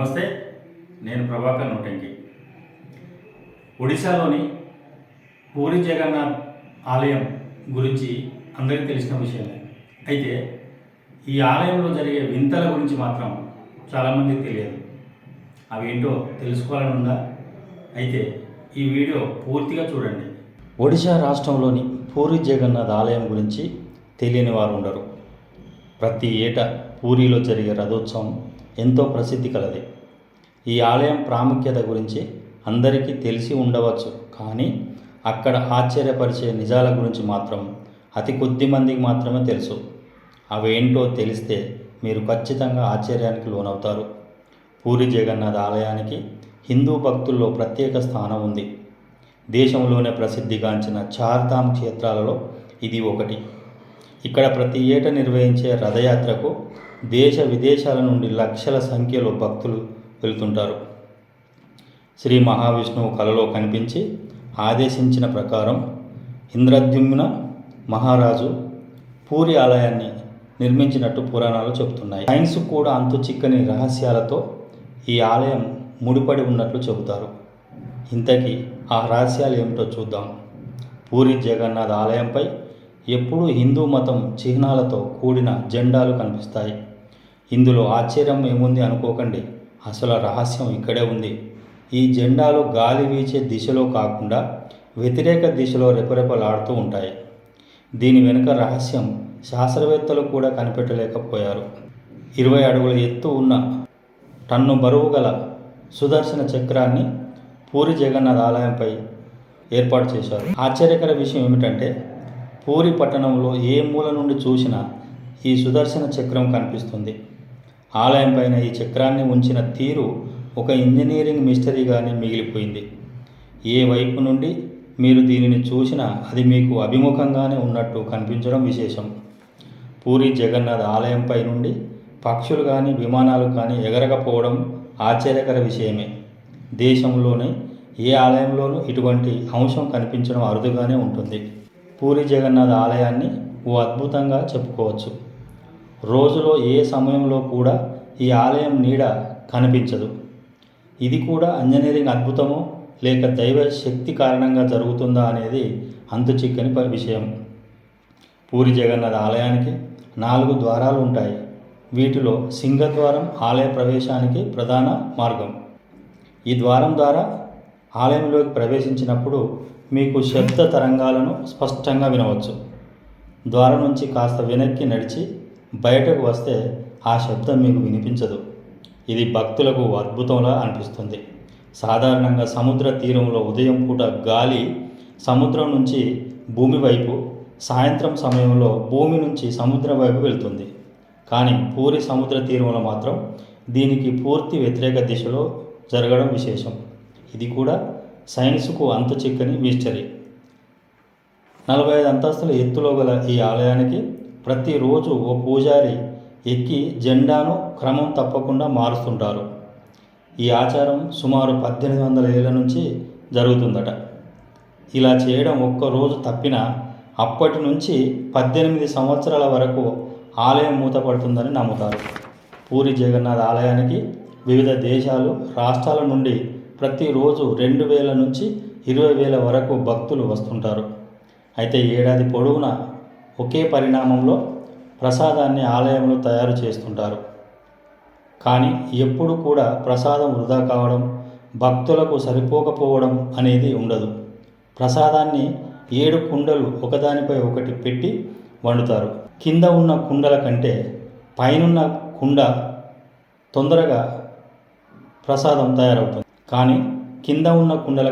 నమస్తే నేను ప్రభాకర్ నూటంకి. ఒడిశాలోని పూరి జగన్నాథ్ ఆలయం గురించి అందరికీ తెలిసిన విషయమే. అయితే ఈ ఆలయంలో జరిగే వింతల గురించి మాత్రం చాలామందికి తెలియదు. అవేంటో తెలుసుకోవాలని ఉందా? అయితే ఈ వీడియో పూర్తిగా చూడండి. ఒడిశా రాష్ట్రంలోని పూరి జగన్నాథ్ ఆలయం గురించి తెలియని వారు ఉండరు. ప్రతి ఏటా పూరిలో జరిగే రథోత్సవం ఎంతో ప్రసిద్ధి కలది. ఈ ఆలయం ప్రాముఖ్యత గురించి అందరికీ తెలిసి ఉండవచ్చు. కానీ అక్కడ ఆశ్చర్యపరిచే నిజాల గురించి మాత్రం అతి కొద్ది మందికి మాత్రమే తెలుసు. అవేంటో తెలిస్తే మీరు ఖచ్చితంగా ఆశ్చర్యానికి లోనవుతారు. పూరి జగన్నాథ్ ఆలయానికి హిందూ భక్తుల్లో ప్రత్యేక స్థానం ఉంది. దేశంలోనే ప్రసిద్ధిగాంచిన చార్ధామ్ క్షేత్రాలలో ఇది ఒకటి. ఇక్కడ ప్రతి ఏటా నిర్వహించే రథయాత్రకు దేశ విదేశాల నుండి లక్షల సంఖ్యలో భక్తులు వెళుతుంటారు. శ్రీ మహావిష్ణువు కలలో కనిపించి ఆదేశించిన ప్రకారం ఇంద్రద్యుమ్న మహారాజు పూరి ఆలయాన్ని నిర్మించినట్టు పురాణాలు చెబుతున్నాయి. సైన్స్ కూడా అంతు చిక్కని రహస్యాలతో ఈ ఆలయం ముడిపడి ఉన్నట్లు చెబుతారు. ఇంతకీ ఆ రహస్యాలు ఏమిటో చూద్దాం. పూరి జగన్నాథ్ ఆలయంపై ఎప్పుడూ హిందూ మతం చిహ్నాలతో కూడిన జెండాలు కనిపిస్తాయి. ఇందులో ఆశ్చర్యం ఏముంది అనుకోకండి. అసలు రహస్యం ఇక్కడే ఉంది. ఈ జెండాలు గాలి వీచే దిశలో కాకుండా వ్యతిరేక దిశలో రెపరెపలాడుతూ ఉంటాయి. దీని వెనుక రహస్యం శాస్త్రవేత్తలు కూడా కనిపెట్టలేకపోయారు. ఇరవై అడుగుల ఎత్తు ఉన్న టన్ను బరువు గల సుదర్శన చక్రాన్ని పూరి జగన్నాథ్ ఆలయంపై ఏర్పాటు చేశారు. ఆశ్చర్యకర విషయం ఏమిటంటే పూరి పట్టణంలో ఏ మూల నుండి చూసినా ఈ సుదర్శన చక్రం కనిపిస్తుంది. ఆలయం పైన ఈ చక్రాన్ని ఉంచిన తీరు ఒక ఇంజనీరింగ్ మిస్టరీగానే మిగిలిపోయింది. ఏ వైపు నుండి మీరు దీనిని చూసినా అది మీకు అభిముఖంగానే ఉన్నట్టు కనిపించడం విశేషం. పూరి జగన్నాథ్ ఆలయంపై నుండి పక్షులు కానీ విమానాలు కానీ ఎగరకపోవడం ఆశ్చర్యకర విషయమే. దేశంలోనే ఏ ఆలయంలోనూ ఇటువంటి అంశం కనిపించడం అరుదుగానే ఉంటుంది. పూరి జగన్నాథ్ ఆలయాన్ని ఓ అద్భుతంగా చెప్పుకోవచ్చు. రోజులో ఏ సమయంలో కూడా ఈ ఆలయం నీడ కనిపించదు. ఇది కూడా ఇంజనీరింగ్ అద్భుతమో లేక దైవ శక్తి కారణంగా జరుగుతుందా అనేది అంతు చిక్కని విషయం. పూరి జగన్నాథ్ ఆలయానికి నాలుగు ద్వారాలు ఉంటాయి. వీటిలో సింగద్వారం ఆలయ ప్రవేశానికి ప్రధాన మార్గం. ఈ ద్వారం ద్వారా ఆలయంలోకి ప్రవేశించినప్పుడు మీకు శబ్ద తరంగాలను స్పష్టంగా వినవచ్చు. ద్వారం నుంచి కాస్త వెనక్కి నడిచి బయటకు వస్తే ఆ శబ్దం మీకు వినిపించదు. ఇది భక్తులకు అద్భుతంలా అనిపిస్తుంది. సాధారణంగా సముద్ర తీరంలో ఉదయం పూట గాలి సముద్రం నుంచి భూమి వైపు సాయంత్రం సమయంలో భూమి నుంచి సముద్రం వైపు వెళ్తుంది. కానీ పూరి సముద్ర తీరంలో మాత్రం దీనికి పూర్తి వ్యతిరేక దిశలో జరగడం విశేషం. ఇది కూడా సైన్స్కు అంతు చిక్కని మిస్టరీ. నలభై ఐదు అంతస్తుల ఎత్తులో గల ఈ ఆలయానికి ప్రతిరోజు ఓ పూజారి ఎక్కి జెండాను క్రమం తప్పకుండా మారుస్తుంటారు. ఈ ఆచారం సుమారు పద్దెనిమిది వందల ఏళ్ళ నుంచి జరుగుతుందట. ఇలా చేయడం ఒక్క రోజు తప్పినా అప్పటి నుంచి పద్దెనిమిది సంవత్సరాల వరకు ఆలయం మూతపడుతుందని నమ్ముతారు. పూరి జగన్నాథ్ ఆలయానికి వివిధ దేశాలు రాష్ట్రాల నుండి ప్రతిరోజు రెండు వేల నుంచి ఇరవై వేల వరకు భక్తులు వస్తుంటారు. అయితే ఏడాది పొడవునా ఒకే పరిణామంలో ప్రసాదాన్ని ఆలయంలో తయారు చేస్తుంటారు. కానీ ఎప్పుడు కూడా ప్రసాదం వృధా కావడం భక్తులకు సరిపోకపోవడం అనేది ఉండదు. ప్రసాదాన్ని ఏడు కుండలు ఒకదానిపై ఒకటి పెట్టి వండుతారు. కింద ఉన్న కుండల కంటే పైనున్న కుండ తొందరగా ప్రసాదం తయారవుతుంది. కానీ కింద ఉన్న కుండల